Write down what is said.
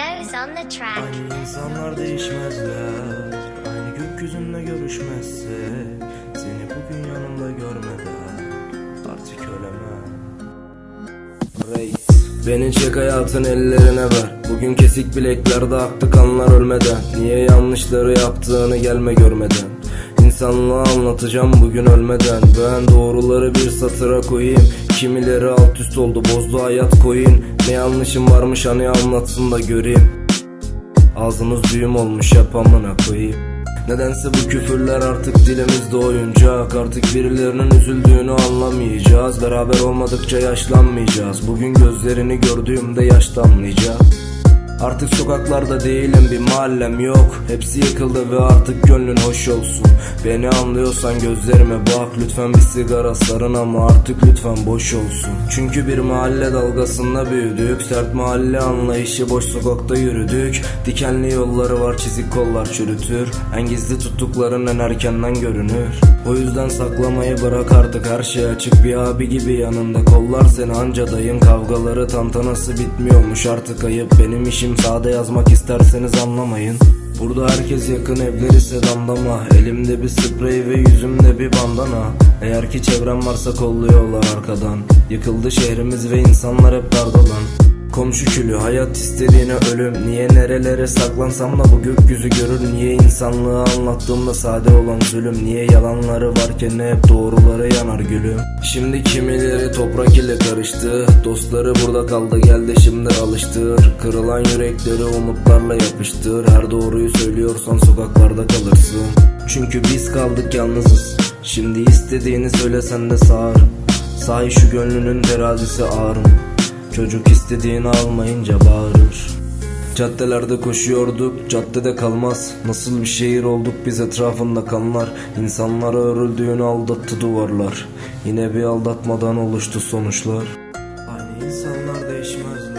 Aynı insanlar değişmezler. Aynı gökyüzünde görüşmezse Seni bugün yanımda görmeden Artık ölemem. Reis Beni çek hayatın ellerine ver. Bugün kesik bileklerde aktı kanlar ölmeden. Niye yanlışları yaptığını gelme görmeden İnsanlığa anlatacağım bugün ölmeden. Ben doğruları bir satıra koyayım. Kimileri alt üst oldu bozdu hayat koyun Ne yanlışım varmış hani anlatsın da göreyim. Ağzımız düğüm olmuş hep amına koyayım. Nedense bu küfürler artık dilimizde oyuncak. Artık birilerinin üzüldüğünü anlamayacağız. Beraber olmadıkça yaşlanmayacağız. Bugün gözlerini gördüğümde yaş damlayacak Artık sokaklarda değilim bir mahallem yok. Hepsi yıkıldı ve artık gönlün hoş olsun. Beni anlıyorsan gözlerime bak. Lütfen bir sigara sarın ama artık lütfen boş olsun. Çünkü bir mahalle dalgasında büyüdük. Sert mahalle anlayışı boş sokakta yürüdük. Dikenli yolları var çizik kollar çürütür. En gizli tuttukların en erkenden görünür. O yüzden saklamayı bırak artık her şey açık. Bir abi gibi yanında kollar seni anca dayın. Kavgaları tantanası bitmiyormuş. Artık ayıp Benim işim sade yazmak isterseniz anlamayın. Burada herkes yakın evleri sedandama Elimde bir sprey ve yüzümde bir bandana. Eğer ki çevrem varsa kolluyorlar arkadan. Yıkıldı şehrimiz ve insanlar hep dardalan Komşu külü hayat istediğine ölüm. Niye nerelere saklansam da bu gökyüzü görür. Niye insanlığı anlattığımda sade olan zulüm? Niye yalanları varken hep doğruları yanar gülüm? Şimdi kimileri toprak ile karıştı. Dostları burada kaldı gel şimdi alıştır. Kırılan yürekleri umutlarla yapıştır. Her doğruyu söylüyorsan sokaklarda kalırsın. Çünkü biz kaldık yalnızız. Şimdi istediğini söylesen de sağır. Sahi şu gönlünün terazisi ağır mı? Çocuk istediğini almayınca bağırır. Caddelerde koşuyorduk, caddede kalmaz. Nasıl bir şehir olduk biz etrafında kanlar. İnsanlara örüldüğünü aldattı duvarlar. Yine bir aldatmadan oluştu sonuçlar. Aynı insanlar değişmez mi?